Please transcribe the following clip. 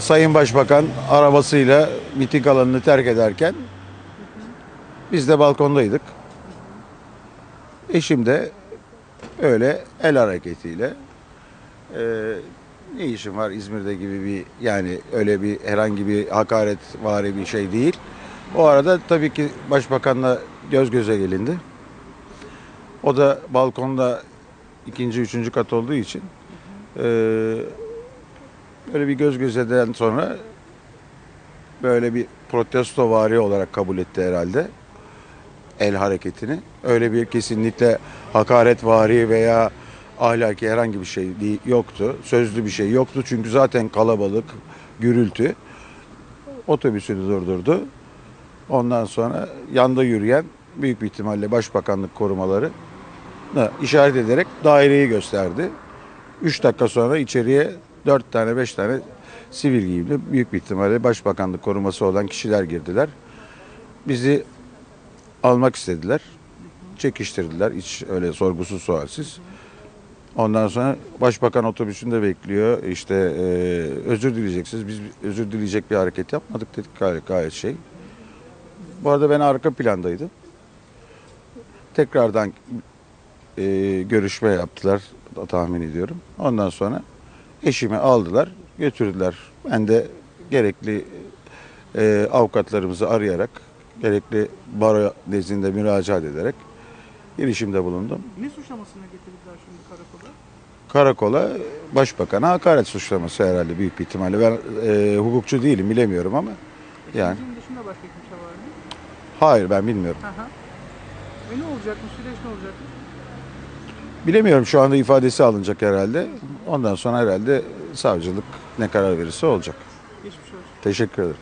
Sayın Başbakan arabasıyla miting alanını terk ederken biz de balkondaydık. Eşim de öyle el hareketiyle e, ne işim var İzmir'de gibi bir yani öyle bir herhangi bir hakaret vari bir şey değil. O arada tabii ki başbakanla göz göze gelindi. O da balkonda ikinci, üçüncü kat olduğu için e, böyle bir göz gözeden sonra böyle bir protesto vari olarak kabul etti herhalde el hareketini. Öyle bir kesinlikle hakaret vari veya ahlaki herhangi bir şey yoktu. Sözlü bir şey yoktu çünkü zaten kalabalık, gürültü. Otobüsünü durdurdu. Ondan sonra yanda yürüyen büyük bir ihtimalle başbakanlık korumaları işaret ederek daireyi gösterdi. 3 dakika sonra içeriye 4 tane 5 tane sivil giyimli büyük bir ihtimalle başbakanlık koruması olan kişiler girdiler. Bizi almak istediler. Çekiştirdiler hiç öyle sorgusuz sualsiz. Ondan sonra başbakan otobüsünde bekliyor. İşte e, özür dileyeceksiniz. Biz özür dileyecek bir hareket yapmadık dedik gayet, gayet şey. Bu arada ben arka plandaydım. Tekrardan e, görüşme yaptılar tahmin ediyorum. Ondan sonra eşimi aldılar, götürdüler. Ben de gerekli e, avukatlarımızı arayarak, gerekli baro nezdinde müracaat ederek girişimde bulundum. Ne suçlamasına getirdiler şimdi karakola? Karakola başbakana hakaret suçlaması herhalde büyük bir ihtimalle. Ben e, hukukçu değilim bilemiyorum ama yani Sizin dışında başka kimse var mı? hayır ben bilmiyorum. Hı. E ne olacak bu süreç ne olacak? Bilemiyorum şu anda ifadesi alınacak herhalde. Ondan sonra herhalde savcılık ne karar verirse olacak. Geçmiş olsun. Teşekkür ederim.